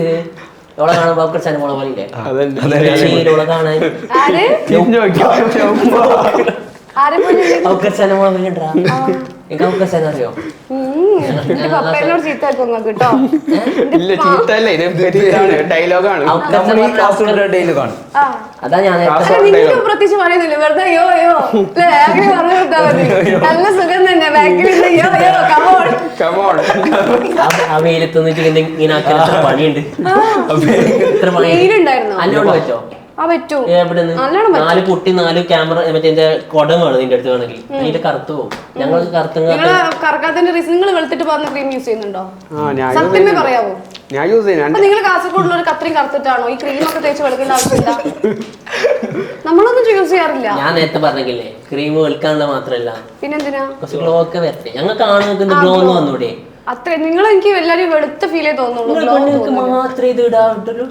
ഓളെ കാണുമ്പോ അവർക്ക് ചനമുള പോലെ അതന്നെ. ഓളെ കാണാൻ. എനിക്ക് അവർക്ക് അറിയോ? എന്റെ പപ്പേനോട് ചീത്താക്കും കേട്ടോ. ഇല്ല ചീത്തല്ല ഇത് ഇതാണ് ഡയലോഗാണ്. അതാ ഞാൻ പ്രത്യേകിച്ച് പറയുന്നില്ല. വെറുതെ അയ്യോ അയ്യോ. അല്ലേ അങ്ങനെ പറഞ്ഞു കൊടുത്താൽ മതി. നല്ല സുഖം തന്നെ. ബാക്കിൽ ആ- ആ വെയിലത്ത് നിന്നിട്ട് ഇങ്ങനെ പണിയുണ്ട്. അല്ലോട് വെച്ചോ? ആ പറ്റൂ. നാല് കുട്ടി നാല് ക്യാമറ മറ്റേ എന്റെ കുടം വേണം നിന്റെ അടുത്ത് വേണമെങ്കിൽ. അതിന്റെ കറുത്ത് പോകും. ഞങ്ങൾ കറക്കാത്തതിന്റെ റീസൺ നിങ്ങൾ വെളുത്തിട്ട് പറഞ്ഞ ക്രീം യൂസ് ചെയ്യുന്നുണ്ടോ? ആ ഞാൻ use സത്യമേ. പറയാവോ. ഞാൻ യൂസ് ചെയ്യുന്നുണ്ട് നിങ്ങൾ കാസർഗോഡുള്ള ഒരു കത്രയും കറുത്തിട്ടാണോ? ഈ ക്രീം ഒക്കെ തേച്ച് വെളുക്കേണ്ട ആവശ്യമില്ല. നമ്മളൊന്നും യൂസ് ചെയ്യാറില്ല. ഞാൻ നേരത്തെ പറഞ്ഞില്ലേ ക്രീം വെളുക്കാനുള്ള മാത്രല്ല. പിന്നെന്തിനാ? കുറച്ച് ഗ്ലോ ഒക്കെ വരട്ടെ. ഞങ്ങൾക്ക് ആണുങ്ങൾക്ക് ഗ്ലോ ഒന്ന് വന്നൂടെ. അത്ര നിങ്ങൾ എനിക്ക് എല്ലാരും വെളുത്ത ഫീലേ തോന്നുള്ളൂ. മാത്രമേ ഇത് ഇടാവുള്ളൂ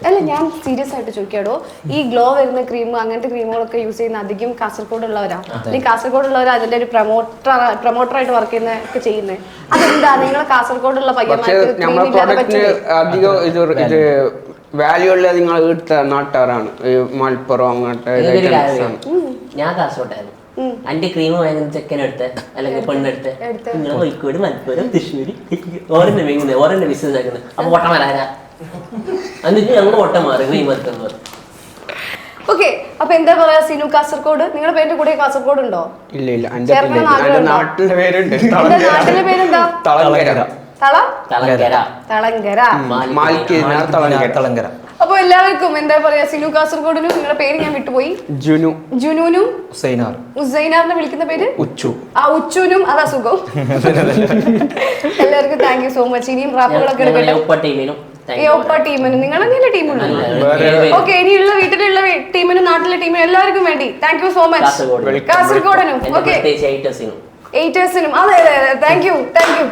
അല്ല ഞാൻ സീരിയസ് ആയിട്ട് ചോദിക്കാടോ? ഈ ഗ്ലോ വരുന്ന ക്രീം അങ്ങനത്തെ ക്രീമുകളൊക്കെ യൂസ് ചെയ്യുന്ന അധികം കാസർഗോഡ് ഉള്ളവരാ അല്ലെങ്കിൽ കാസർഗോഡ് ഉള്ളവരാ അതിന്റെ ഒരു പ്രൊമോട്ടർ പ്രൊമോട്ടർ ആയിട്ട് വർക്ക് ചെയ്യുന്ന ഒക്കെ ചെയ്യുന്നത് അതെന്താ? നിങ്ങൾ കാസർഗോഡുള്ള ഉള്ള പയ്യന്മാർക്ക് വാല്യൂ ഉള്ളത് നിങ്ങൾ ഇവിടുത്തെ നാട്ടുകാരാണ് മലപ്പുറം അങ്ങനത്തെ. ഞാൻ കാസർഗോട്ടായിരുന്നു എന്റെ ക്രീം വാങ്ങുന്ന ചെക്കനെടുത്ത് അല്ലെങ്കിൽ പെണ്ണെടുത്ത്. എടുത്ത്. നിങ്ങൾ കോഴിക്കോട് മലപ്പുറം തൃശ്ശൂര് ഓരന്നെ വീങ്ങുന്നത് ഓരന്നെ ബിസിനസ് ആക്കുന്നത് അപ്പൊ ഓട്ടമാരാരാ എന്നിട്ട് ഞങ്ങൾ ഓട്ടം മാറി ക്രീം എടുക്കുന്നത് ഓക്കെ അപ്പൊ എന്താ പറയാ സിനു കാസർഗോഡ്? നിങ്ങളുടെ പേരിന്റെ കൂടെ കാസർഗോഡ് ഉണ്ടോ ഇല്ല. ഇല്ല എന്റെ എന്റെ ആഗ്രഹമുണ്ടോ? നാട്ടിലെ പേരുണ്ട്. എന്താ നാട്ടിലെ പേരെന്താ? തളങ്കര. തള? തളങ്കര. തളങ്കര. മാലിക്ക് തളങ്കര. തളങ്കര. അപ്പൊ എല്ലാവർക്കും എന്താ പറയാ സിനു കാസർഗോഡിനും നിങ്ങളുടെ പേര് ഞാൻ വിട്ടുപോയി. ജുനു. ജുനൂനും ഹുസൈനാർ ഉസൈനാറിനെ വിളിക്കുന്ന പേര്? ഉച്ചു. ആ ഉച്ചൂനും അതാ സുഖം. എല്ലാവർക്കും താങ്ക് യു സോ മച്ച് ഇനിയും റാപ്പുകളൊക്കെ ഞങ്ങളെ എടുക്കട്ടെ? ടീമിനും ഈ ഒപ്പ ടീമിന്. നിങ്ങൾ ടീമുള്ളൂ? നല്ല ഓക്കെ ഇനിയുള്ള വീട്ടിലുള്ള ടീമിനും നാട്ടിലെ ടീമിനും എല്ലാവർക്കും വേണ്ടി. Thank you so much Kasaragod. കാസർഗോഡനും. Okay എയ്റ്റേഴ്സിനും അതെ അതെ അതെ. Thank you thank you